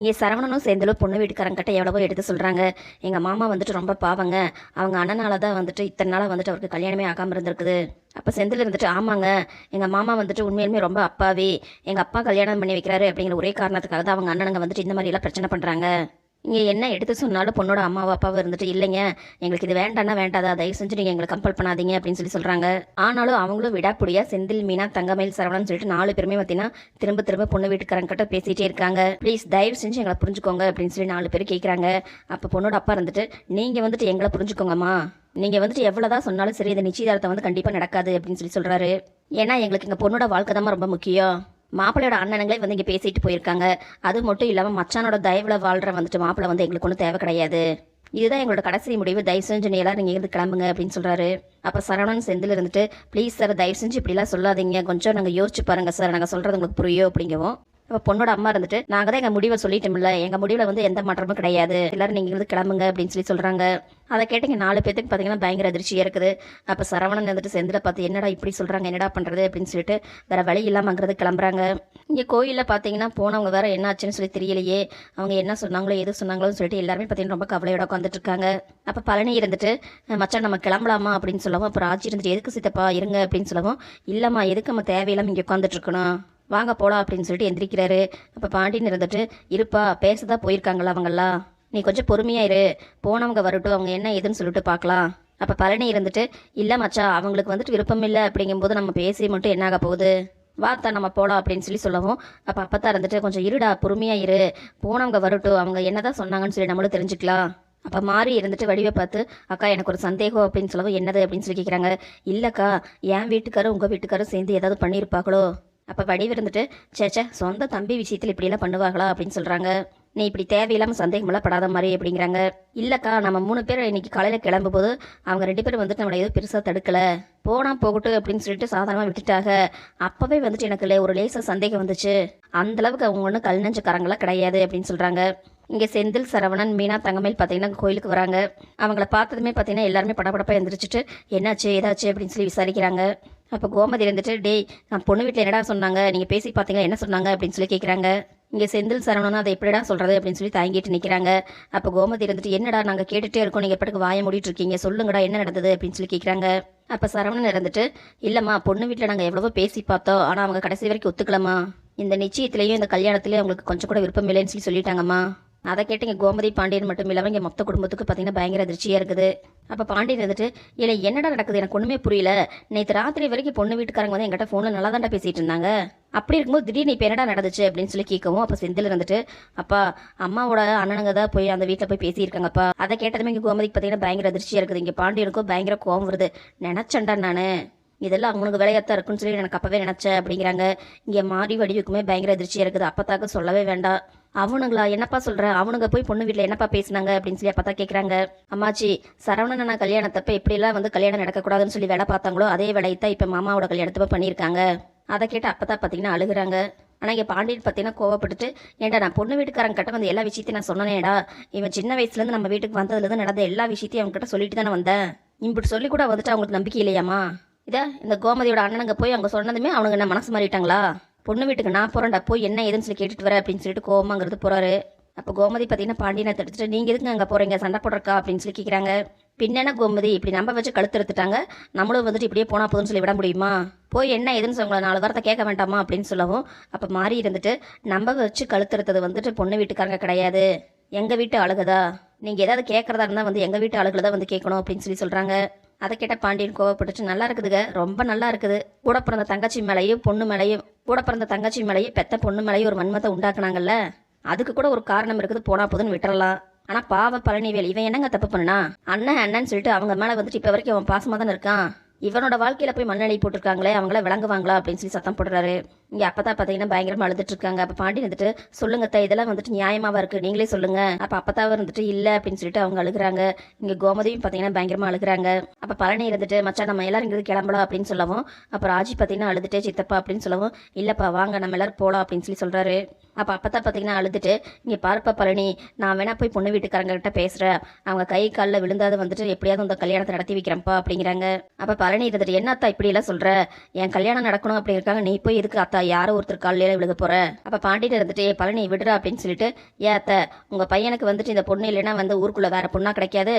இங்கே சரவணனும் சேர்ந்தலும் பொண்ணு வீட்டுக்காரங்கிட்ட எவ்வளவோ எடுத்து சொல்கிறாங்க எங்கள் மாமா வந்துட்டு ரொம்ப பாவங்க. அவங்க அண்ணனால தான் வந்துட்டு இத்தனை நாளாக வந்துட்டு அவருக்கு கல்யாணமே ஆகாமல் இருந்திருக்குது. அப்போ செந்தில் இருந்துட்டு ஆமாங்க. எங்கள் மாமா வந்துட்டு உண்மையிலுமே ரொம்ப அப்பாவி. எங்கள் அப்பா கல்யாணம் பண்ணி வைக்கிறாரு அப்படிங்கிற ஒரே காரணத்துக்காக தான் அவங்க அண்ணனுங்க வந்துட்டு இந்த மாதிரிலாம் பிரச்சனை பண்ணுறாங்க இங்கே என்ன எடுத்து சொன்னாலும் பொண்ணோட அம்மாவும் அப்பாவும் இருந்துட்டு இல்லைங்க எங்களுக்கு இது வேண்டாம்னா வேண்டாதா தயவு செஞ்சு நீங்கள் எங்களை கம்பல் பண்ணாதீங்க அப்படின்னு சொல்லி சொல்கிறாங்க ஆனாலும் அவங்களும் விடாப்புடியா செந்தில் மீனா தங்கமயில் சரவணன் சொல்லிட்டு நாலு பேருமே பார்த்தீங்கன்னா திரும்ப திரும்ப பொண்ணு வீட்டுக்காரங்க கிட்ட இருக்காங்க. ப்ளீஸ் தயவு செஞ்சு எங்களை புரிஞ்சுக்கோங்க அப்படின்னு சொல்லி நாலு பேர் கேட்குறாங்க அப்போ பொண்ணோட அப்பா இருந்துட்டு நீங்கள் வந்துட்டு எங்களை புரிஞ்சுக்கோங்கம்மா. நீங்கள் வந்துட்டு எவ்வளோதான் சொன்னாலும் சரி இந்த நிச்சயதார்த்தம் வந்து கண்டிப்பாக நடக்காது அப்படின்னு சொல்லி சொல்கிறாரு ஏன்னா எங்களுக்கு எங்கள் பொண்ணோட வாழ்க்கை தான் ரொம்ப முக்கியம். மாப்பிள்ளையோட அண்ணனுங்களே வந்து இங்கே பேசிட்டு போயிருக்காங்க. அது மட்டும் இல்லாமல் மச்சானோட தயவில் வாழ்கிற வந்துட்டு மாப்பிள்ளை வந்து எங்களுக்கு ஒன்றும் தேவை கிடையாது. இதுதான் எங்களோட கடைசி முடிவு. தயவு செஞ்சு நீ எல்லாரும் நீங்கள் இருந்து கிளம்புங்க அப்படின்னு சொல்கிறாரு அப்போ சரவணன் செந்தில் இருந்துட்டு ப்ளீஸ் சார் தயவு செஞ்சு இப்படிலாம் சொல்லாதீங்க. கொஞ்சம் நாங்கள் யோசிச்சு பாருங்கள் சார் நாங்கள் சொல்கிறது உங்களுக்கு புரியும் அப்படிங்கவும் அப்போ பொண்ணோட அம்மா இருந்துட்டு நாங்கள் தான் எங்கள் முடிவை சொல்லிட்டோம்ல எங்கள் முடிவில் வந்து எந்த மாற்றமும் கிடையாது. எல்லாரும் நீங்கள் இருந்து கிளம்புங்க அப்படின்னு சொல்லி சொல்கிறாங்க அதை கேட்டீங்க நாலு பேத்துக்கு பார்த்தீங்கன்னா பயங்கர அதிர்ச்சியாக இருக்குது அப்போ சரவணன் வந்துட்டு செந்தில் பார்த்து என்னடா இப்படி சொல்கிறாங்க என்னடா பண்ணுறது அப்படின்னு சொல்லிட்டு வேறு வழி இல்லாமங்கிறது கிளம்புறாங்க. இங்கே கோயிலில் பார்த்தீங்கன்னா போனவங்க வேறு என்ன ஆச்சுன்னு சொல்லி தெரியலையே. அவங்க என்ன சொன்னாங்களோ எது சொன்னாங்களோன்னு சொல்லிட்டு எல்லாருமே பார்த்தீங்கன்னா ரொம்ப கவலையோட உட்காந்துட்டு இருக்காங்க. அப்போ பழனி இருந்துட்டு மச்சான் நம்ம கிளம்பலாமா? அப்படின்னு சொல்லவும் அப்புறம் ராஜி இருந்துட்டு எதுக்கு சித்தப்பா இருங்க? அப்படின்னு சொல்லவும் இல்லைம்மா எதுக்கு நம்ம தேவையில்லாம இங்கே உட்காந்துட்டு இருக்கணும்? வாங்க போலாம் அப்படின்னு சொல்லிட்டு எந்திரிக்கிறாரு. அப்போ பாண்டியன் இருந்துட்டு இருப்பா பேசதான் போயிருக்காங்களா அவங்கெல்லாம். நீ கொஞ்சம் பொறுமையாயிரு போனவங்க வரட்டும் அவங்க என்ன ஏதுன்னு சொல்லிட்டு பார்க்கலாம். அப்போ பழனி இருந்துட்டு இல்லை மச்சா அவங்களுக்கு வந்துட்டு விருப்பம் இல்லை அப்படிங்கும்போது நம்ம பேசி மட்டும் என்னாக போகுது? வாத்தா நம்ம போகலாம் அப்படின்னு சொல்லி சொல்லவும் அப்போ அப்பத்தா இருந்துட்டு கொஞ்சம் இருடா பொறுமையாக இரு. போனவங்க வரட்டும் அவங்க என்னதான் சொன்னாங்கன்னு சொல்லி நம்மளும் தெரிஞ்சுக்கலாம். அப்போ மாறி இருந்துட்டு வடிவை பார்த்து அக்கா எனக்கு ஒரு சந்தேகம் அப்படின்னு சொல்லவும் என்னது? அப்படின்னு சொல்லி கேட்குறாங்க இல்லைக்கா என் வீட்டுக்காரும் உங்கள் வீட்டுக்காரும் சேர்ந்து ஏதாவது பண்ணியிருப்பாங்களோ? அப்போ வடிவு இருந்துட்டு சேச்சே சொந்த தம்பி விஷயத்தில் இப்படியெல்லாம் பண்ணுவாங்களா அப்படின்னு சொல்கிறாங்க நீ இப்படி தேவையில்லாமல் சந்தேகமெல்லாம் படாத மாதிரி அப்படிங்கிறாங்க. இல்லைக்கா நம்ம மூணு பேர் இன்னைக்கு காலையில் கிளம்பும்போது அவங்க ரெண்டு பேரும் வந்துட்டு நம்மளை எதுவும் பெருசாக தடுக்கலை. போனால் போகட்டும் அப்படின்னு சொல்லிட்டு சாதாரணமாக விட்டுட்டாங்க அப்போவே வந்துட்டு எனக்கு லே- ஒரு லேசாக சந்தேகம் வந்துச்சு. அந்தளவுக்கு அவங்க ஒன்றும் கல் நெஞ்சக்காரங்களாம் கிடையாது அப்படின்னு சொல்கிறாங்க இங்கே செந்தில் சரவணன் மீனா தங்கமேல் பார்த்தீங்கன்னா கோயிலுக்கு வராங்க. அவங்கள பார்த்ததுமே பார்த்தீங்கன்னா எல்லாருமே படபடப்பாக எந்திரிச்சிட்டு என்னாச்சு ஏதாச்சு? அப்படின்னு சொல்லி விசாரிக்கிறாங்க. அப்போ கோமதி இருந்துட்டு டேய் நான் பொண்ணு வீட்டில் என்னடா சொன்னாங்க? நீங்கள் பேசி பார்த்தீங்க என்ன சொன்னாங்க? அப்படின்னு சொல்லி கேட்குறாங்க இங்கே செந்தில் சரவணன் அதை எப்படிடா சொல்கிறது அப்படின்னு சொல்லி தாங்கிட்டு நிற்கிறாங்க அப்போ கோமதி இருந்துட்டு என்னடா நாங்கள் கேட்டுகிட்டே இருக்கோம். நீங்கள் எப்படிக்கு வாய மூடிட்டு இருக்கீங்க? சொல்லுங்கடா என்ன நடந்தது? அப்படின்னு சொல்லி கேட்குறாங்க அப்போ சரவணன் இருந்துட்டு இல்லைம்மா பொண்ணு வீட்டில் நாங்கள் எவ்வளவோ பேசி பார்த்தோம். ஆனால் அவங்க கடைசி வரைக்கும் ஒத்துக்கலாமா இந்த நிச்சயத்திலையும் இந்த கல்யாணத்துலேயும் அவங்களுக்கு கொஞ்சம் கூட விருப்பம் இல்லைன்னு சொல்லி சொல்லிட்டாங்கம்மா. அதை கேட்டு இங்கே கோமதி பாண்டியன் மட்டும் இல்லாமல் இங்கே மொத்த குடும்பத்துக்கு பார்த்தீங்கன்னா பயங்கர அதிர்ச்சியாக இருக்குது. அப்போ பாண்டியன் இருந்துட்டு இல்லை என்னடா நடக்குது? எனக்கு ஒன்றுமே புரியல. நேற்று ராத்திரி வரைக்கும் பொண்ணு வீட்டுக்காரங்க வந்து எங்கிட்ட ஃபோனில் நல்லா தாண்டா பேசிகிட்டு இருந்தாங்க. அப்படி இருக்கும்போது திடீர்னு இப்போ என்னடா நடந்துச்சு? அப்படின்னு சொல்லி கேட்கவும் அப்போ செந்தில் இருந்துட்டு அப்பா அம்மாவோட அண்ணனுங்க தான் போய் அந்த வீட்டில் போய் பேசியிருக்காங்கப்பா. அதை கேட்டதுமே இங்கே கோமதிக்கு பார்த்தீங்கன்னா பயங்கர அதிர்ச்சியாக இருக்குது. இங்கே பாண்டியனுக்கும் பயங்கர கோவம் வருது. நினச்சேன்டா நான். இதெல்லாம் அவனுக்கு வேலையாத்தான் இருக்குன்னு சொல்லி எனக்கு அப்பவே நினச்சேன். அப்படிங்கிறாங்க. இங்கே மாறி வடிவுக்குமே பயங்கர அதிர்ச்சியாக இருக்குது. அப்பத்தாக்க சொல்லவே வேண்டாம். அவனுங்களா? என்னப்பா சொல்ற? அவனுங்க போய் பொண்ணு வீட்டில் என்னப்பா பேசினாங்க? அப்படின்னு சொல்லி அப்பா தான் கேட்குறாங்க அம்மாச்சி சரவணன் அண்ணா கல்யாணத்தப்ப எப்படிலாம் வந்து கல்யாணம் நடக்கக்கூடாதுன்னு சொல்லி வேலை பார்த்தாங்களோ அதே வேலையை தான் இப்போ மாமாவோட கல்யாணத்தப்ப பண்ணியிருக்காங்க. அதை கேட்டு அப்போ தான் பார்த்தீங்கன்னா அழுகுறாங்க. ஆனால் இங்கே பாண்டியன் பார்த்தீங்கன்னா கோவப்பட்டுட்டு ஏன்டா நான் பொண்ணு வீட்டுக்காரங்க கிட்ட வந்து எல்லா விஷயத்தையும் நான் சொன்னேன்டா. இவன் சின்ன வயசுலேருந்து நம்ம வீட்டுக்கு வந்ததுலேருந்து நடந்த எல்லா விஷயத்தையும் அவங்ககிட்ட சொல்லிட்டு தானே வந்தேன். இப்படி சொல்லி கூட வந்துட்டு அவங்களுக்கு நம்பிக்கை இல்லையாம்மா? இதா இந்த கோமதியோட அண்ணனுங்க போய் அங்கே சொன்னதுமே அவனுங்க என்ன மனசு மாறிட்டாங்களா? பொண்ணு வீட்டுக்கு நான் போகிறேன்டா போய் என்ன ஏதுன்னு சொல்லி கேட்டுட்டு வரேன் அப்படின்னு சொல்லிட்டு கோமாங்கிறது போகிறாரு அப்போ கோமதி பார்த்தீங்கன்னா பாண்டியனை தடுத்துட்டு நீங்கள் எதுக்கு அங்கே போகிறீங்க சண்டை போடுறக்கா? அப்படின்னு சொல்லி கேட்குறாங்க பின்னென்ன கோமதி? இப்படி நம்ப வச்சு கழுத்து எடுத்துட்டாங்க நம்மளும் வந்துட்டு இப்படியே போனால் போதும்னு சொல்லி விட முடியுமா? போய் என்ன ஏதுன்னு சொல்லி உங்களை நாலு வாரத்தை கேட்க வேண்டாமா? அப்படின்னு சொல்லவும் அப்போ மாறி இருந்துட்டு நம்ப வச்சு கழுத்துறது வந்துட்டு பொண்ணு வீட்டுக்காரங்க கிடையாது. எங்கள் வீட்டு அழுகுதா? நீங்கள் ஏதாவது கேட்குறதா இருந்தால் வந்து எங்கள் வீட்டு ஆளுகளை தான் வந்து கேட்கணும் அப்படின்னு சொல்லி சொல்கிறாங்க அதை கேட்ட பாண்டியன் கோவப்பட்டுச்சு நல்லா இருக்குதுங்க ரொம்ப நல்லா இருக்குது. கூட பிறந்த தங்கச்சி மேலேயும் பொண்ணு மேலேயும் கூட பிறந்த தங்கச்சி மேலேயே பெத்த பொண்ணு மேலேயே ஒரு மன்மத்தை உண்டாக்குனாங்கல்ல? அதுக்கு கூட ஒரு காரணம் இருக்குது போனா போதுன்னு விட்டுறலாம். ஆனா பாவ பழனிவேல் இவன் என்னங்க தப்பு பண்ணா அண்ணன் அண்ணன்னு சொல்லிட்டு அவங்க மேல வந்துட்டு இப்ப வரைக்கும் அவன் பாசமா தானே இருக்கான்? இவனோட வாழ்க்கையில போய் மண்ணெண்ணெய் போட்டிருக்காங்களே அவங்கள விளங்குவாங்களா அப்படின்னு சொல்லி சத்தம் போடுறாரு. இங்க அப்பதான் பாத்தீங்கன்னா பயங்கரமா அழுதுட்டு இருக்காங்க. அப்ப பாண்டி வந்துட்டு சொல்லுங்க தா இதெல்லாம் வந்துட்டு நியாயமாவா இருக்கு? நீங்களே சொல்லுங்க. அப்ப அப்பத்தாவும் வந்துட்டு இல்ல அப்படின்னு சொல்லிட்டு அவங்க அழுகுறாங்க. இங்க கோமதியும் பாத்தீங்கன்னா பயங்கரமா அழுகுறாங்க. அப்ப பழனி இருந்துட்டு மச்சான் நம்ம எல்லாரும் இங்கிருந்து கிளம்பலாம் அப்படின்னு சொல்லவும் அப்ப ராஜி பாத்தீங்கன்னா அழுதுட்டே சித்தப்பா அப்படின்னு சொல்லவும் இல்லப்பா வாங்க நம்ம எல்லாரும் போலாம் அப்படின்னு சொல்லி சொல்றாரு. அப்ப அப்பதான் பாத்தீங்கன்னா அழுதுட்டு இங்க பார்ப்பா பழனி நான் வேணா போய் பொண்ணு வீட்டுக்காரங்க கிட்ட பேசுறேன். அவங்க கை காலில் விழுந்தாத வந்துட்டு எப்படியாவது இந்த கல்யாணத்தை நடத்தி வைக்கிறேன்ப்பா அப்படிங்கிறாங்க. அப்ப பழனி இருந்துட்டு என்னத்தா இப்படி எல்லாம் சொல்ற? என் கல்யாணம் நடக்கணும் அப்படி இருக்காங்க. நீ போய் எதுக்கு அத்தா இருக்கா யாரோ ஒருத்தர் காலையில விழுக போற அப்ப பாண்டிட்டு இருந்துட்டு பழனி விடுறா அப்படின்னு சொல்லிட்டு ஏன் அத்தை உங்க பையனுக்கு வந்துட்டு இந்த பொண்ணு இல்லைன்னா வந்து ஊருக்குள்ள வேற பொண்ணா கிடைக்காது.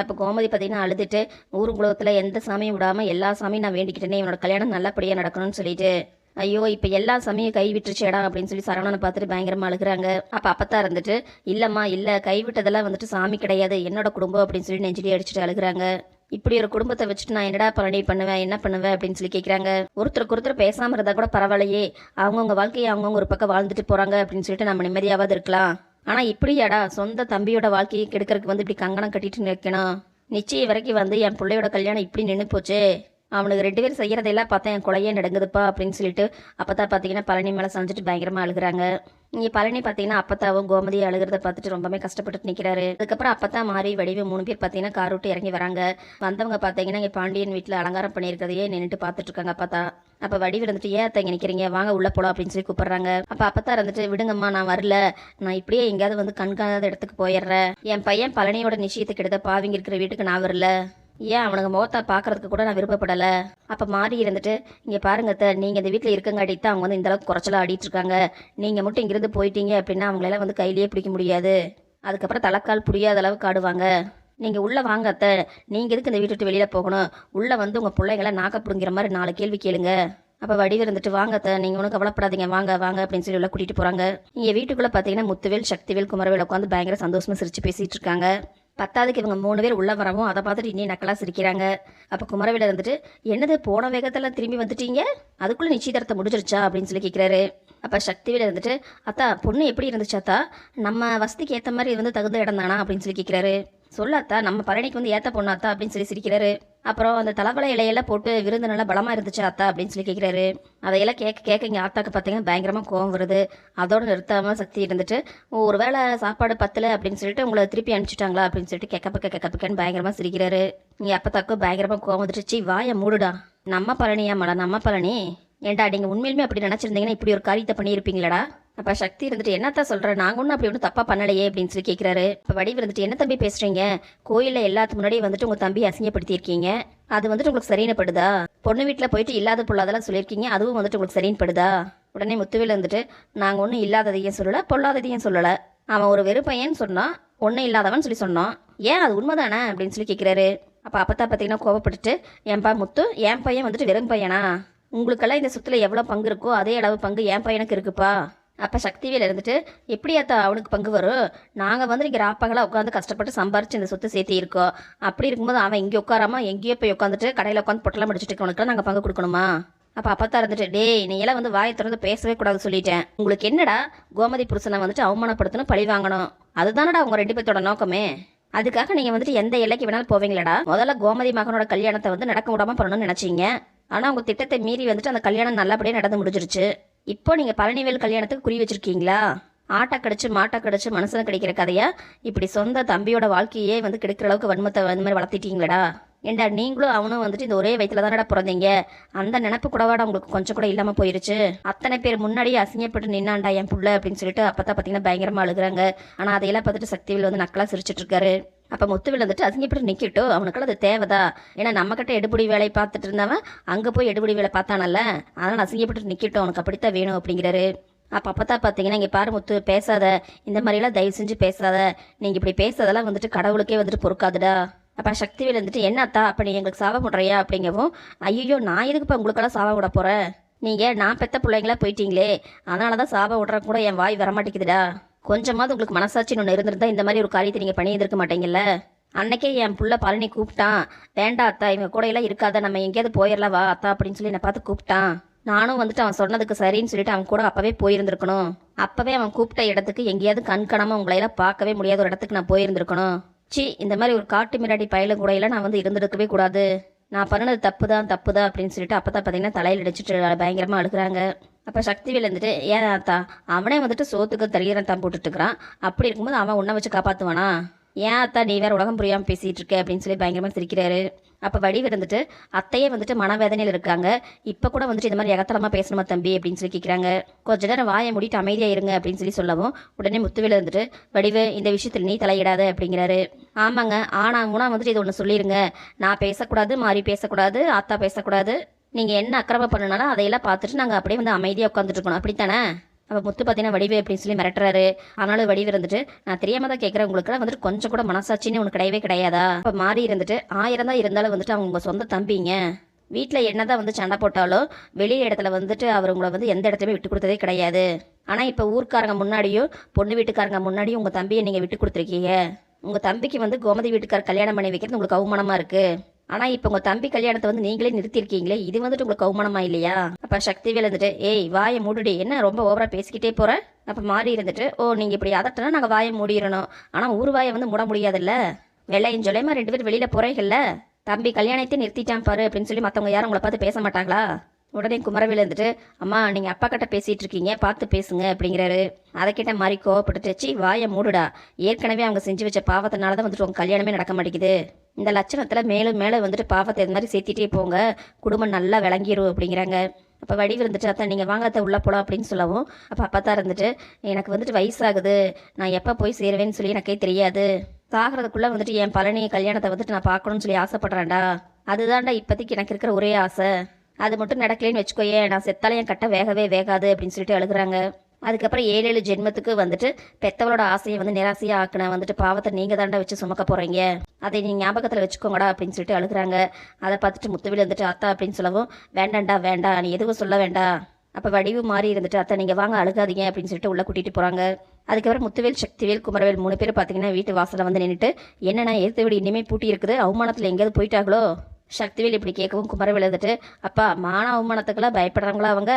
அப்போ கோமதி பார்த்தீங்கன்னா அழுதுட்டு ஊர் குலத்தில் எந்த சாமியும் விடாமல் எல்லா சாமியும் நான் வேண்டிக்கிட்டேனே இவனோட கல்யாணம் நல்லபடியாக நடக்கணும்னு சொல்லிட்டு. ஐயோ இப்போ எல்லா சாமியும் கை விட்டுருச்சேடா அப்படின்னு சொல்லி சரவணனை பார்த்துட்டு பயங்கரமாக அழுகுறாங்க. அப்போ அப்பத்தா இருந்துட்டு இல்லைம்மா இல்லை கைவிட்டதெல்லாம் வந்துட்டு சாமி கிடையாது என்னோட குடும்பம் அப்படின்னு சொல்லி நெஞ்சிலி அடிச்சுட்டு அழுகுறாங்க. இப்படி ஒரு குடும்பத்தை வச்சுட்டு நான் என்னடா பழனி பண்ணுவேன் என்ன பண்ணுவேன் அப்படின்னு சொல்லி கேட்குறாங்க ஒருத்தருக்கு ஒருத்தர் பேசாமல் இருந்தால் கூட பரவாயில்லையே. அவங்கவுங்க வாழ்க்கையை அவங்கவுங்க ஒரு பக்கம் வாழ்ந்துட்டு போகிறாங்க அப்படின்னு சொல்லிட்டு நம்ம நிம்மதியாவது இருக்கலாம். ஆனால் இப்படியாடா சொந்த தம்பியோட வாழ்க்கையை கெடுக்கறதுக்கு வந்து இப்படி கங்கணம் கட்டிட்டு நிற்கணும் நிச்சயம் வரைக்கும் வந்து என் பிள்ளையோட கல்யாணம் இப்படி நின்று போச்சே. அவனுக்கு ரெண்டு பேரும் செய்கிறதெல்லாம் பார்த்தா என் குலையே நடங்குதுப்பா அப்படின்னு சொல்லிட்டு அப்பதான் பார்த்தீங்கன்னா பழனி மேலே சமைச்சிட்டு பயங்கரமாக அழுகுறாங்க. இங்கே பழனி பார்த்தீங்கன்னா அப்பத்தாவும் கோமதி அழுகிறத பார்த்துட்டு ரொம்பவே கஷ்டப்பட்டு நிற்கிறாரு அதுக்கப்புறம் அப்பத்தா மாறி வடிவு மூணு பேர் பார்த்தீங்கன்னா கார் விட்டு இறங்கி வராங்க. வந்தவங்க பார்த்தீங்கன்னா இங்கே பாண்டியன் வீட்டில் அலங்காரம் பண்ணியிருக்கிறதையே நின்றுட்டு பார்த்துட்டு இருக்காங்க அப்பத்தா. அப்போ வடிவு இருந்துட்டு ஏன் அத்தை நிற்கிறீங்க வாங்க உள்ள போலாம் அப்படின்னு சொல்லி கூப்பிட்றாங்க. அப்போ அப்பத்தா இருந்துட்டு விடுங்கம்மா நான் வரல. நான் இப்படியே எங்கேயாவது வந்து கண்காணாத இடத்துக்கு போயிடுறேன். என் பையன் பழனியோட நிச்சயத்துக்கு எடுத்த பாவிங்க இருக்கிற வீட்டுக்கு நான் வரல. ஏன் அவனுக்கு முகத்தை பார்க்கறதுக்கு கூட நான் விருப்பப்படலை? அப்போ மாறி இருந்துட்டு இங்கே பாருங்க அத்தை நீங்கள் இந்த வீட்டில் இருக்கங்காட்டி தான் அவங்க வந்து இந்த அளவுக்கு குறைச்சலா ஆடிட்டு இருக்காங்க. நீங்கள் மட்டும் இங்கிருந்து போயிட்டீங்க அப்படின்னா அவங்களெல்லாம் வந்து கையிலேயே பிடிக்க முடியாது. அதுக்கப்புறம் தலைக்கால் புரியாத அளவுக்கு ஆடுவாங்க. நீங்கள் உள்ளே வாங்க அத்தை. நீங்கள் எதுக்கு இந்த வீட்டு விட்டு வெளியில் போகணும்? உள்ளே வந்து உங்கள் பிள்ளைங்களை நாக்க பிடுங்கிற மாதிரி நாலு கேள்வி கேளுங்க. அப்போ வடிவு இருந்துட்டு வாங்க அத்தை நீங்கள் ஒன்றும் கவலைப்படாதீங்க. வாங்க வாங்க அப்படின்னு சொல்லி உள்ள கூட்டிகிட்டு போகிறாங்க இங்கே வீட்டுக்குள்ளே பார்த்தீங்கன்னா முத்துவேல் சக்திவேல் குமரவேல் உட்காந்து பயங்கர சந்தோஷமாக சிரிச்சு பேசிகிட்டு இருக்காங்க. பத்தாவதுக்கு இவங்க மூணு பேர் உள்ள வரவும் அதை பார்த்துட்டு இன்னும் நக்கலாக சிரிக்கிறாங்க அப்போ குமரவேல வந்துட்டு என்னது போன வேகத்தில் திரும்பி வந்துட்டீங்க? அதுக்குள்ளே நிச்சயதார்த்தம் முடிஞ்சிருச்சா? அப்படின்னு சொல்லி கேட்குறாரு அப்போ சக்திவேல இருந்துட்டு அத்தா பொண்ணு எப்படி இருந்துச்சாத்தா நம்ம வசதிக்கு ஏற்ற மாதிரி இது வந்து தகுந்த இடம் தானா? அப்படின்னு சொல்லி கேட்குறாரு சொல்லாத்தா நம்ம பழனிக்கு வந்து ஏத்த பொண்ணாத்தா அப்படின்னு சொல்லி சிரிக்கிறாரு. அப்புறம் அந்த தலைவலை இலையெல்லாம் போட்டு விருந்து நல்லா பலமாக இருந்துச்சு அத்தா அப்படின்னு சொல்லி கேட்கிறாரு அதையெல்லாம் கேட்க கேட்க இங்கே ஆத்தாக்கு பார்த்தீங்கன்னா பயங்கரமாக கோவம் வருது. அதோட நிறுத்தாமல் சக்தி இருந்துட்டு ஒரு வேளை சாப்பாடு பத்தல அப்படின்னு சொல்லிட்டு உங்களை திருப்பி அனுப்பிச்சிட்டாங்களா அப்படின்னு சொல்லிட்டு கெக்கப்ப கெக்கப்பக்கன்னு பயங்கரமாக சிரிக்கிறாரு. இங்கே அப்போ பயங்கரமா பயங்கரமாக கோவம் வந்துட்டு சீ வாயை மூடுடா. நம்ம பழனியா மடா நம்ம பழனி ஏன்டா நீங்கள் உண்மையிலுமே அப்படி நினச்சிருந்தீங்கன்னா இப்படி ஒரு காரியத்தை பண்ணியிருப்பீங்களடா? அப்போ சக்தி இருந்துட்டு என்னத்தா சொல்கிறேன் நாங்கள் ஒன்றும் அப்படி ஒன்றும் தப்பாக பண்ணலையே அப்படின்னு சொல்லி கேட்குறாரு இப்போ வடிவு இருந்துட்டு என்ன தம்பி பேசுகிறீங்க கோயிலில் எல்லாத்துக்கு முன்னாடி வந்துட்டு உங்கள் தம்பி அசிங்கப்படுத்தியிருக்கீங்க. அது வந்துட்டு உங்களுக்கு சரியினப்படுதா? பொண்ணு வீட்டில் போயிட்டு இல்லாத பொல்லாதெல்லாம் சொல்லியிருக்கீங்க. அதுவும் வந்துட்டு உங்களுக்கு சரியின்படுதா உடனே முத்துவில் இருந்துட்டு நாங்கள் ஒன்றும் இல்லாததையும் சொல்லலை பொல்லாததையும் சொல்லலை. அவன் ஒரு வெறும் பையன் சொன்னான் ஒன்றும் இல்லாதவன் சொல்லி சொன்னான். ஏன் அது உண்மைதானே? அப்படின்னு சொல்லி கேட்குறாரு அப்போ அப்பத்தா பார்த்தீங்கன்னா கோவப்பட்டுட்டு என்பா முத்து என் பையன் வந்துட்டு வெறும் பையனா? உங்களுக்கெல்லாம் இந்த சொத்தில் எவ்வளோ பங்கு இருக்கோ அதே அளவு பங்கு என் பையனுக்கு இருக்குப்பா. அப்போ சக்திவேல் இருந்துட்டு எப்படியாத்தா அவனுக்கு பங்கு வரும்? நாங்கள் வந்து இங்கே ராப்பகலாக உட்காந்து கஷ்டப்பட்டு சம்பாரிச்சு இந்த சொத்து சேர்த்திருக்கோம் அப்படி இருக்கும்போது அவன் இங்கே உட்காராம எங்கேயோ போய் உட்காந்துட்டு கடையில் உட்காந்து பொட்டலாம் முடிச்சுட்டு இருக்கவனுக்குலாம் நாங்கள் பங்கு கொடுக்கணுமா? அப்போ அப்பத்தா இருந்துட்டு டேய் நீ எல்லாம் வந்து வாயை திறந்து பேசவே கூடாது சொல்லிட்டேன். உங்களுக்கு என்னடா கோமதி புருஷனை வந்துட்டு அவமானப்படுத்தணும் பழி வாங்கணும்? அதுதானடா உங்கள் ரெண்டு பேர்த்தோட நோக்கமே? அதுக்காக நீங்கள் வந்துட்டு எந்த எல்லைக்கு வேணாலும் போவீங்களடா. முதல்ல கோமதி மகனோட கல்யாணத்தை வந்து நடக்க விடாமல் பண்ணணும்னு நினச்சிங்க. ஆனால் உங்கள் திட்டத்தை மீறி வந்துட்டு அந்த கல்யாணம் நல்லபடியாக நடந்து முடிஞ்சிருச்சு. இப்போ நீங்கள் பழனிவேல் கல்யாணத்துக்கு குறி வச்சிருக்கீங்களா? ஆட்டை கடிச்சு மாட்டை கடிச்சு மனசில் கிடைக்கிற கதையா? இப்படி சொந்த தம்பியோட வாழ்க்கையே வந்து கெடுக்கிற அளவுக்கு வன்மத்தை அந்த மாதிரி வளர்த்திட்டீங்களடா. ஏண்டா நீங்களும் அவனும் வந்துட்டு இந்த ஒரே வயிற்றுல தானடா பிறந்தீங்க? அந்த நினப்பு கூடவாடா உங்களுக்கு கொஞ்சம் கூட இல்லாமல் போயிருச்சு. அத்தனை பேர் முன்னாடியே அசிங்கப்பட்டு நின்னாண்டா என் புள்ள அப்படின்னு சொல்லிட்டு அப்போ தான் பார்த்தீங்கன்னா பயங்கரமாக அழுகுறாங்க. ஆனால் அதையெல்லாம் பார்த்துட்டு சக்திவேல் வந்து நக்கலாக சிரிச்சிட்டு இருக்காரு. அப்போ முத்துவில் வந்துட்டு அசிங்கப்பட்டு நிற்கட்டும் அவனுக்குள்ள அது தேவைதா? ஏன்னா நம்மக்கிட்ட எடுபடி வேலை பார்த்துட்டு இருந்தவன் அங்கே போய் எடுபடி வேலை பார்த்தானல்ல? அதனால் அசிங்கப்பட்டு நிற்கட்டும் அவனுக்கு அப்படித்தான் வேணும் அப்படிங்கிறாரு. அப்போ அப்போ தான் பார்த்தீங்கன்னா இங்கே பாரு முத்து பேசாத. இந்த மாதிரிலாம் தயவு செஞ்சு பேசாத. நீங்கள் இப்படி பேசாதெல்லாம் வந்துட்டு கடவுளுக்கே வந்துட்டு பொறுக்காதுடா. அப்போ சக்திவேல் வந்துட்டு என்னத்தா? அப்போ நீ எங்களுக்கு சாவ விடுறியா? அப்படிங்கவும் ஐயோ நான் எதுக்குப்பா உங்களுக்கெல்லாம் சாவ விட போகிறேன் நீங்கள் நான் பெத்த பிள்ளைங்களா போயிட்டீங்களே. அதனால தான் சாவ விடுற கூட என் வாய் வரமாட்டேங்குதுடா. கொஞ்சமாவது உங்களுக்கு மனசாட்சின்னு ஒன்று இருந்திருந்தா இந்த மாதிரி ஒரு காரியத்தை நீங்கள் பண்ணியிருந்திருக்க மாட்டீங்கல்ல? அன்னைக்கே என் புள்ள பழனி கூப்பிட்டான். வேண்டா அத்தா இவங்க கூட எல்லாம் இருக்காத. நம்ம எங்கேயாவது போயிடலாம். வா அத்தா அப்படின்னு சொல்லி என்னை பார்த்து கூப்பிட்டான். நானும் வந்துட்டு அவன் சொன்னதுக்கு சரின்னு சொல்லிட்டு அவன் கூட அப்பவே போயிருந்திருக்கணும். அப்பவே அவன் கூப்பிட்ட இடத்துக்கு எங்கேயாவது கண்காணாம உங்களையெல்லாம் பார்க்கவே முடியாத ஒரு இடத்துக்கு நான் போயிருந்திருக்கணும். சி இந்த மாதிரி ஒரு காட்டு மிராடி பயலும் கூட எல்லாம் நான் வந்து இருந்திருக்கவே கூடாது. நான் பண்ணது தப்பு தான் தப்பு தான் அப்படின்னு சொல்லிட்டு அப்போ தான் பார்த்தீங்கன்னா தலையில் அடிச்சுட்டு பயங்கரமாக அழுகுறாங்க. அப்போ சக்திவேல் வந்துட்டு ஏன் அத்தா? அவனே வந்துட்டு சோத்துக்கு தரியரம் தான் போட்டுட்டு இருக்கிறான் அப்படி இருக்கும்போது அவன் உன்னை வச்சு காப்பாற்றுவானா ஏன் அத்தா நீ வேற உலகம் புரியாமல் பேசிகிட்டு இருக்க அப்படின்னு சொல்லி பயங்கரமாக சிரிக்கிறாரு. அப்போ வடிவு இருந்துட்டு அத்தையே வந்துட்டு மனவேதனையில் இருக்காங்க. இப்போ கூட வந்துட்டு இந்த மாதிரி எகத்தலமாக பேசணுமா தம்பி? அப்படின்னு சொல்லி கேட்குறாங்க கொஞ்ச நேரம் வாயை மூடிட்டு அமைதியாக இருங்க அப்படின்னு சொல்லி சொல்லவும் உடனே முத்துவில் இருந்துட்டு வடிவு இந்த விஷயத்தில் நீ தலையிடாத அப்படிங்கிறாரு. ஆமாங்க. ஆனால் மூணா வந்துட்டு இது ஒன்று சொல்லிடுங்க நான் பேசக்கூடாது மாறி பேசக்கூடாது அத்தா பேசக்கூடாது. நீங்கள் என்ன அக்கிரமம் பண்ணுனாலும் அதையெல்லாம் பார்த்துட்டு நாங்கள் அப்படியே வந்து அமைதியாக உட்காந்துட்டு இருக்கணும். அப்படித்தானே? அப்போ முத்து பார்த்தீங்கன்னா வடிவே அப்படின்னு சொல்லி மிரட்டுறாரு. ஆனாலும் வடிவு இருந்துட்டு நான் தெரியாம தான் கேட்குறேன் உங்களுக்கு வந்துட்டு கொஞ்சம் கூட மனசாட்சின்னு உனக்கு கிடையவே கிடையாதா? அப்போ மாறி இருந்துட்டு ஆயிரம் தான் இருந்தாலும் வந்துட்டு அவங்க உங்கள் சொந்த தம்பிங்க. வீட்டில் என்னதான் வந்து சண்டை போட்டாலும் வெளி இடத்துல வந்துட்டு அவர் உங்களை வந்து எந்த இடத்துலையுமே விட்டு கொடுத்ததே கிடையாது. ஆனால் இப்போ ஊர்க்காரங்க முன்னாடியும் பொண்ணு வீட்டுக்காரங்க முன்னாடியும் உங்கள் தம்பியை நீங்கள் விட்டு கொடுத்துருக்கீங்க. உங்கள் தம்பிக்கு வந்து கோமதி வீட்டுக்கார் கல்யாணம் பண்ணி வைக்கிறது உங்களுக்கு அவமானமாக இருக்குது ஆனால் இப்போ உங்கள் தம்பி கல்யாணத்தை வந்து நீங்களே நிறுத்திருக்கீங்களே இது வந்துட்டு உங்களுக்கு அவமானமா இல்லையா? அப்போ சக்தி விழுந்துட்டு ஏய் வாயை மூடுடி என்ன ரொம்ப ஓவராக பேசிக்கிட்டே போற? அப்போ மாறி இருந்துட்டு ஓ நீங்கள் இப்படி அதட்டினா நாங்கள் வாயை மூடிடணும். ஆனால் ஊர் வாயை வந்து மூட முடியாதுல்ல? வெள்ளையும் சொல்லையுமா ரெண்டு பேரும் வெளியில் போகிறீங்கல்ல தம்பி கல்யாணத்தை நிறுத்திட்டான் பாரு அப்படின்னு சொல்லி மற்றவங்க யாரும் உங்களை பார்த்து பேச மாட்டாங்களா? உடனே குமரவேல் இருந்துட்டு அம்மா நீங்கள் அப்பா கிட்ட பேசிகிட்டு இருக்கீங்க பார்த்து பேசுங்க அப்படிங்கிறாரு. அதை கிட்ட மாதிரி கோவப்பட்டுட்டு சி வாயை மூடுடா. ஏற்கனவே அவங்க செஞ்சு வச்ச பாவத்தினால தான் வந்துட்டு உங்கள் கல்யாணமே நடக்க மாட்டேங்குது. இந்த லட்சணத்தில் மேலும் மேலே வந்துட்டு பாவத்தை இது மாதிரி சேர்த்திட்டே போங்க. குடும்பம் நல்லா விளங்கிரும் அப்படிங்கிறாங்க. அப்போ வடிவு இருந்துட்டு அத்தை நீங்கள் வாங்க அத்தை உள்ளே போகலாம் அப்படின்னு சொல்லவும் அப்போ அப்பா தான் இருந்துட்டு எனக்கு வந்துட்டு வயசாகுது. நான் எப்போ போய் சேருவேன்னு சொல்லி எனக்கே தெரியாது. சாகிறதுக்குள்ளே வந்துட்டு என் பழனி கல்யாணத்தை வந்துட்டு நான் பார்க்கணும்னு சொல்லி ஆசைப்பட்றேன்டா. அதுதான்டா இப்போதைக்கு எனக்கு இருக்கிற ஒரே ஆசை. அது மட்டும் நடக்கலைன்னு வச்சுக்கோயேன். நான் செத்தாலே என் கட்ட வேகவே வேகாது அப்படின்னு சொல்லிட்டு அழுகுறாங்க. அதுக்கப்புறம் ஏழு ஏழு ஜென்மத்துக்கு வந்துட்டு பெத்தவளோட ஆசையை வந்து நிராசையாக ஆக்கின வந்துட்டு பாவத்தை நீங்கள் தாண்டா வச்சு சுமக்க போகிறீங்க அதை நீ ஞாபகத்தில் வச்சுக்கோங்கடா அப்படின்னு சொல்லிட்டு அழுகுறாங்க. அதை பார்த்துட்டு முத்துவில் வந்துட்டு அத்தா அப்படின்னு சொல்லவும் வேண்டாண்டா வேண்டாம் நீ எதுவும் சொல்ல வேண்டாம் அப்போ வடிவு மாறி இருந்துட்டு அத்தை நீங்கள் வாங்க அழுகாதீங்க அப்படின்னு சொல்லிட்டு உள்ளே கூட்டிகிட்டு போகிறாங்க அதுக்கப்புறம் முத்துவேல் சக்திவேல் குமரவேல் மூணு பேர் பார்த்தீங்கன்னா வீட்டு வாசலில் வந்து நின்றுட்டு என்னண்ணா எதிர்த்து வீடு இனிமேல் பூட்டி இருக்குது. அவமானத்தில் எங்கேயாவது போயிட்டாங்களோ? சக்திவேல் இப்படி கேட்கவும் குமரவேல் இருந்துட்டு அப்பா மான அவமானத்துக்கெல்லாம் பயப்படுறாங்களா அவங்க?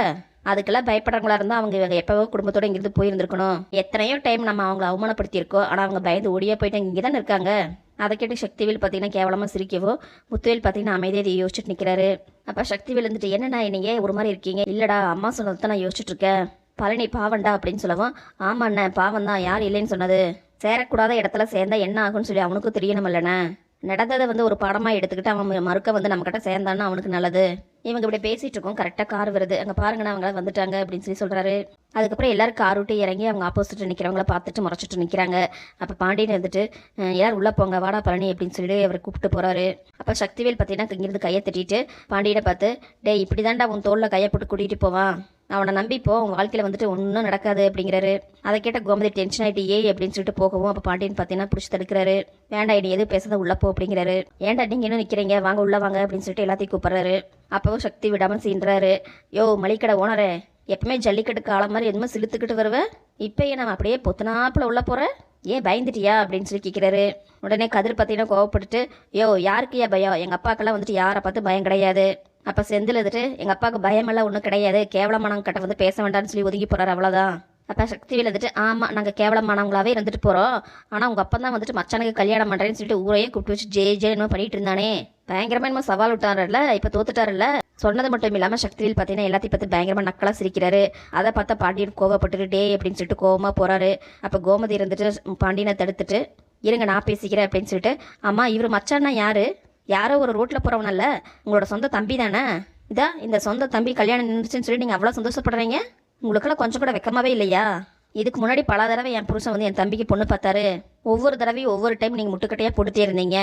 அதுக்கெல்லாம் பயப்படுறவங்களா இருந்தால் அவங்க இவங்க எப்போவோ குடும்பத்தோட இங்கிருந்து போயிருந்துருக்கணும். எத்தனையோ டைம் நம்ம அவங்கள அவமானப்படுத்தியிருக்கோம். ஆனால் அவங்க பயந்து ஓடியே போயிட்டு இங்கே தானே இருக்காங்க? அதை கேட்டு சக்திவேல் பார்த்தீங்கன்னா கேவலமாக சிரிக்கவோ முத்துவேல் பார்த்தீங்கன்னா அமைதியாக யோசிச்சுட்டு நிற்கிறாரு அப்போ சக்திவேல் இருந்துட்டு என்னண்ணா நீங்கள் ஒரு மாதிரி இருக்கீங்க? இல்லைடா அம்மா சொன்னதை தான் நான் யோசிச்சுட்டு இருக்கேன். பழனி பாவண்டா அப்படின்னு சொல்லவும் ஆமா பாவம் தான் யார் இல்லைன்னு சொன்னது? சேரக்கூடாத இடத்துல சேர்ந்தா என்ன ஆகும்னு சொல்லி அவனுக்கும் தெரியணும் இல்லைண்ணே. நடந்ததை வந்து ஒரு பாடமாக எடுத்துக்கிட்டு அவன் மறுக்க வந்து நம்மக்கிட்ட சேர்ந்தான்னா அவனுக்கு நல்லது. இவங்க இப்படி பேசிட்டு இருக்கோம் கரெக்டாக கார் வருது. அங்கே பாருங்கண்ணா அவங்களாம் வந்துட்டாங்க அப்படின்னு சொல்லி சொல்கிறாரு அதுக்கப்புறம் எல்லாரும் கார் விட்டு இறங்கி அவங்க ஆப்போசிட் நிற்கிறவங்கள பார்த்துட்டு முறைச்சிட்டு நிற்கிறாங்க அப்போ பாண்டியன் வந்துட்டு எல்லாரும் உள்ளே போங்க வாடா பழனி அப்படின்னு சொல்லிட்டு அவர் கூப்பிட்டு போகிறாரு அப்போ சக்திவேல் பார்த்தீங்கன்னா இங்கிருந்து கையை தட்டிட்டு பாண்டியனை பார்த்து டே இப்படி தான்டா உன் தோளில் கையை போட்டு கூட்டிகிட்டு போவான். அவனை உன்னை இப்போ உங்கள் வாழ்க்கையில் வந்துட்டு ஒன்றும் நடக்காது அப்படிங்கிறாரு. அதை கேட்ட கோமதி டென்ஷன் ஆகிட்டு ஏய் அப்படின்னு சொல்லிட்டு போகவும் அப்போ பாண்டியன் பார்த்தீங்கன்னா பிடிச்சி தடுக்கிறாரு. வேண்டாம் நீ எதுவும் பேசாத உள்ளே போ அப்படிங்கிறாரு. ஏன்டா நீங்கள் இன்னும் நிற்கிறீங்க வாங்க உள்ள வாங்க அப்படின்னு சொல்லிட்டு எல்லாத்தையும் கூப்பிட்றாரு. அப்பவும் சக்தி விடாமல் சீன்றாரு. யோ மளிக்கடை ஓனரே எப்பவுமே ஜல்லிக்கட்டு காலம் மாதிரி எதுவுமே சிலுத்துக்கிட்டு வருவேன் இப்போ ஏன் நம்ம அப்படியே பொத்தனாப்பில் உள்ள போகிற ஏன் பயந்துட்டியா? அப்படின்னு சொல்லி கேட்குறாரு உடனே கதிர் பார்த்தீங்கன்னா கோவப்பட்டுட்டு யோ ஏன் பயம்? எங்கள் அப்பாக்கெல்லாம் வந்துட்டு யாரை பார்த்து பயம் கிடையாது. அப்போ செந்தில் இருந்துட்டு எங்கள் அப்பாவுக்கு பயமெல்லாம் ஒன்றும் கிடையாது. கேவலமானவங்க கிட்ட வந்து பேச வேண்டாம்னு சொல்லி ஒதுக்கி போகிறாரு அவ்வளோதான் அப்போ சக்திவேல் வந்துட்டு ஆமாம் நாங்கள் கேவலமானவங்களாவே இருந்துட்டு போகிறோம் ஆனால் உங்கள் அப்பா தான் வந்துட்டு மச்சானுக்கு கல்யாணம் பண்ணுறேன்னு சொல்லிட்டு ஊரையே கூப்பிட்டு வச்சு ஜே ஜே என்னமோ பண்ணிட்டு இருந்தானே. பயங்கரமாக என்னமோ சவால் விட்டாருல்ல இப்போ தோத்துட்டாருல்ல. சொன்னது மட்டும் இல்லாமல் சக்திவேல் பார்த்தீங்கன்னா எல்லாத்தையும் பார்த்து பயங்கரமாக நக்கலாக சிரிக்கிறாரு. அதை பார்த்தா பாண்டியன் கோவப்பட்டுட்டு டே அப்படின்னு சொல்லிட்டு கோவமாக போகிறாரு அப்போ கோமதி இருந்துட்டு பாண்டியனை தடுத்துட்டு இருங்க நான் பேசிக்கிறேன் அப்படின்னு சொல்லிட்டு அம்மா இவர் மச்சான்னா யாரு? யாரோ ஒரு ரோட்டில் போகிறவனல்ல உங்களோட சொந்த தம்பி தானே? இதா இந்த சொந்த தம்பி கல்யாணம் நின்றுச்சுன்னு சொல்லி நீங்கள் அவ்வளோ சந்தோஷப்படுறீங்க? உங்களுக்கெல்லாம் கொஞ்சம் கூட வெக்கமாவே இல்லையா? இதுக்கு முன்னாடி பல தடவை என் புருஷன் வந்து என் தம்பிக்கு பொண்ணு பார்த்தாரு. ஒவ்வொரு தடவையும் ஒவ்வொரு டைம் நீங்கள் முட்டுக்கட்டையாக பொடுத்தே இருந்தீங்க.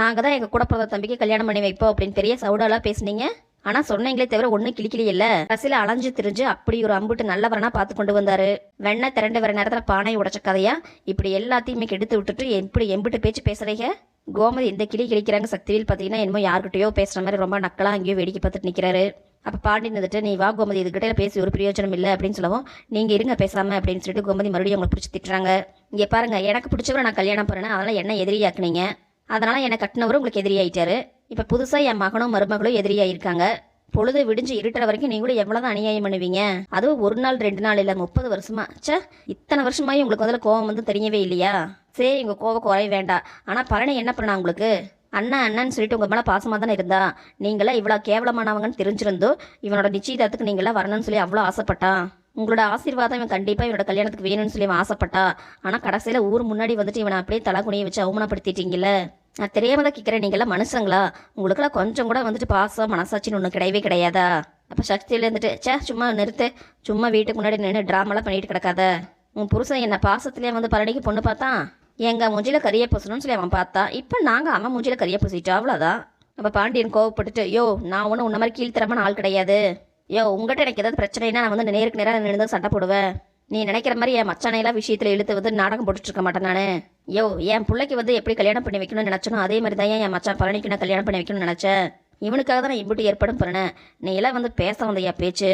நாங்கள் தான் எங்கள் கூட பிறந்த தம்பிக்கு கல்யாணம் பண்ணி வைப்போம் அப்படின்னு பெரிய சவுடாலாம் பேசுனீங்க. ஆனால் சொன்னீங்களே தவிர ஒன்றும் கிளிக்கிளி இல்லை. கடைசியில் அலைஞ்சு திரிஞ்சு அப்படி ஒரு அம்புட்டு நல்லவரனா பார்த்து கொண்டு வந்தாரு. வெண்ணெய் திரண்டு வர நேரத்தில் பானை உடைச்ச கதையா? இப்படி எல்லாத்தையுமே கெடுத்து விட்டுட்டு எப்படி எம்பிட்டு பேச்சு பேசுறீங்க? கோமதி இந்த கிளி கிழிக்கிறாங்க சக்திவேல் பார்த்தீங்கன்னா என்னமோ யார்கிட்டயோ பேசுகிற மாதிரி ரொம்ப நக்கலாக அங்கேயோ வேடிக்கை பார்த்துட்டு நிற்கிறாரு அப்போ பாண்டியன் வந்துட்டு நீ வா கோமதி இதுகிட்ட பேசி ஒரு பிரயோஜனம் இல்லை அப்படின்னு சொல்லவும் நீங்கள் இருங்க பேசாமல் அப்படின்னு சொல்லிட்டு கோமதி மறுபடியும் உங்களை பிடிச்சி திட்டுறாங்க. இங்கே பாருங்க எனக்கு பிடிச்சவரை நான் கல்யாணம் பண்ணேன் அதனால் என்ன எதிரியாக்குனீங்க. அதனால் என்னை கட்டினவரும் உங்களுக்கு எதிரியாயிட்டாரு. இப்போ புதுசாக என் மகனும் மருமகளும் எதிரியாயிருக்காங்க. பொழுது விடிஞ்சு இருட்டுற வரைக்கும் நீங்களும் எவ்வளவுதான் அநியாயம் பண்ணுவீங்க? அதுவும் ஒரு நாள் ரெண்டு நாள் இல்லை முப்பது வருஷமா. ச்சே இத்தனை வருஷமாயும் உங்களுக்கு முதல்ல கோவம் வந்து தெரியவே இல்லையா? சரி உங்க கோவம் குறைய வேண்டாம். ஆனால் பழனி என்ன பண்ணா உங்களுக்கு? அண்ணன் அண்ணன்னு சொல்லிட்டு உங்கள் மேலே பாசமாக தானே இருந்தா? நீங்களாம் இவ்வளோ கேவலமானவங்கன்னு தெரிஞ்சிருந்தோ இவனோட நிச்சயதார்த்துக்கு நீங்களாம் வரணும்னு சொல்லி அவ்வளோ ஆசைப்பட்டான் உங்களோட ஆசீர்வாதம் இவன் கண்டிப்பாக இவனோட கல்யாணத்துக்கு வேணும்னு சொல்லி அவன் ஆசைப்பட்டா? ஆனால் கடைசியில் ஊர் முன்னாடி வந்துட்டு இவனை அப்படியே தலை வச்சு அவமானப்படுத்திட்டீங்கல்ல? நான் தெரியாம தான் கேட்குறேன் நீங்களாம் மனுஷங்களா? உங்களுக்கெல்லாம் கொஞ்சம் கூட வந்துட்டு பாசம் மனசாட்சின்னு ஒன்று கிடையவே கிடையாதா? அப்போ சக்தியில் இருந்துட்டு சே சும்மா நிறுத்து. சும்மா வீட்டுக்கு முன்னாடி நின்று ட்ராமாலாம் பண்ணிட்டு கிடக்காத. உன் புருஷன் என்ன பாசத்துலேயே வந்து பழனிக்கு பொண்ணு பார்த்தான்? எங்கள் மூஞ்சியில் கறியை பூசணும்னு சொல்லி அவன் பார்த்தா இப்போ நாங்கள் அவன் மூஞ்சியில் கறியை பூசிட்டோம் அவ்வளோதான் அப்போ பாண்டியன் கோவப்பட்டுட்டு யோ நான் ஒன்றும் உன்ன மாதிரி கீழ்த்தரமான ஆள் கிடையாது. யோ உங்கள்கிட்ட எனக்கு ஏதாவது பிரச்சனைனா நான் வந்து நேருக்கு நேராக நின்று தான் சண்டை போடுவேன். நீ நினைக்கிற மாதிரி என் மச்சானையெல்லாம் விஷயத்தில் இழுத்து வந்து நாடகம் போட்டுட்டு இருக்க மாட்டேன் நான். யோ என் பிள்ளைக்கு வந்து எப்படி கல்யாணம் பண்ணி வைக்கணும்னு நினச்சனோ அதே மாதிரி தான் என் மச்சான் பழனிக்கு நான் கல்யாணம் பண்ணி வைக்கணும்னு நினச்சேன் இவனுக்காக தான் நான் இப்படி ஏற்படும் பண்ணேன். நீ எல்லாம் வந்து பேச வந்தையா பேச்சு.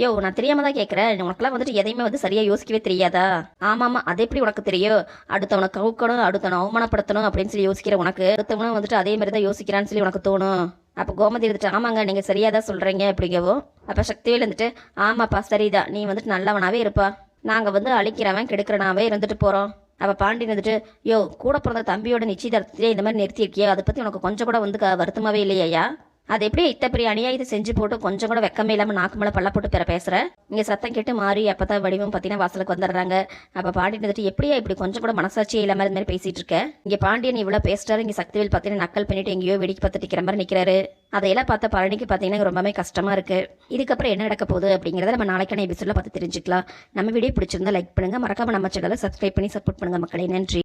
யோ நான் தெரியாம தான் கேட்குறேன் உனக்கெல்லாம் வந்துட்டு எதையுமே வந்து சரியாக யோசிக்கவே தெரியாதா? ஆமாம்மா அது எப்படி உனக்கு தெரியும்? அடுத்தவனை கவுக்கணும் அடுத்தவனை அவமானப்படுத்தணும் அப்படின்னு சொல்லி யோசிக்கிற உனக்கு? அடுத்தவனும் வந்துட்டு அதே மாதிரி தான் யோசிக்கிறான்னு சொல்லி உனக்கு தோணும். அப்போ கோமதி இருந்துட்டு ஆமாங்க நீங்கள் சரியாக தான் சொல்கிறீங்க அப்படிங்கவும் அப்போ சக்திவேல் இருந்துட்டு ஆமாப்பா சரிதான். நீ வந்துட்டு நல்லவனாவே இருப்பா. நாங்கள் வந்து அழிக்கிறவன் கெடுக்கிறனாவே இருந்துட்டு போகிறோம் அப்போ பாண்டி வந்துட்டு யோ கூட பிறந்த தம்பியோட நிச்சயதார்த்தத்தையே இந்த மாதிரி நிறுத்தியிருக்கியே? அதை பற்றி உனக்கு கொஞ்சம் கூட வந்து க- வருத்தமாகவே இல்லையா அது எப்படி இத்த பெரிய அநியாயத்தை செஞ்சு போட்டு கொஞ்சம் கூட வெக்கமே இல்லாமல் நாக்கு மேலே பள்ள போட்டு பிற பேசுற? இங்கே சத்தம் கேட்டு மாறி அப்போ தான் வடிவம் பார்த்தீங்கன்னா வாசலுக்கு வந்துடுறாங்க. அப்போ பாண்டியன் வந்துட்டு எப்படியா இப்படி கொஞ்சம் கூட மனசாட்சியே இல்லாமல் இந்த மாதிரி பேசிட்டு இருக்க? இங்கே பாண்டியன் இவ்வளோ பேசிட்டாரு இங்கே சக்திவேல் பார்த்தீங்கன்னா நக்கல் பண்ணிட்டு எங்கேயோ வெடிக்கு பார்த்துட்டு நிற்கிற மாதிரி நிற்கிறாரு அதையெல்லாம் பார்த்த பழனிக்கு பார்த்தீங்கன்னா ரொம்பவே கஷ்டமா இருக்கு. இதுக்கப்புறம் என்ன நடக்க போகுது அப்படிங்கிறத நம்ம நாளைக்கான எபிசோட பார்த்து தெரிஞ்சுக்கலாம். நம்ம வீடியோ பிடிச்சிருந்தா லைக் பண்ணுங்க. மறக்காம நம்ம சேனலை சப்ஸ்கிரைப் பண்ணி சப்போர்ட் பண்ணுங்க மக்களே. நன்றி.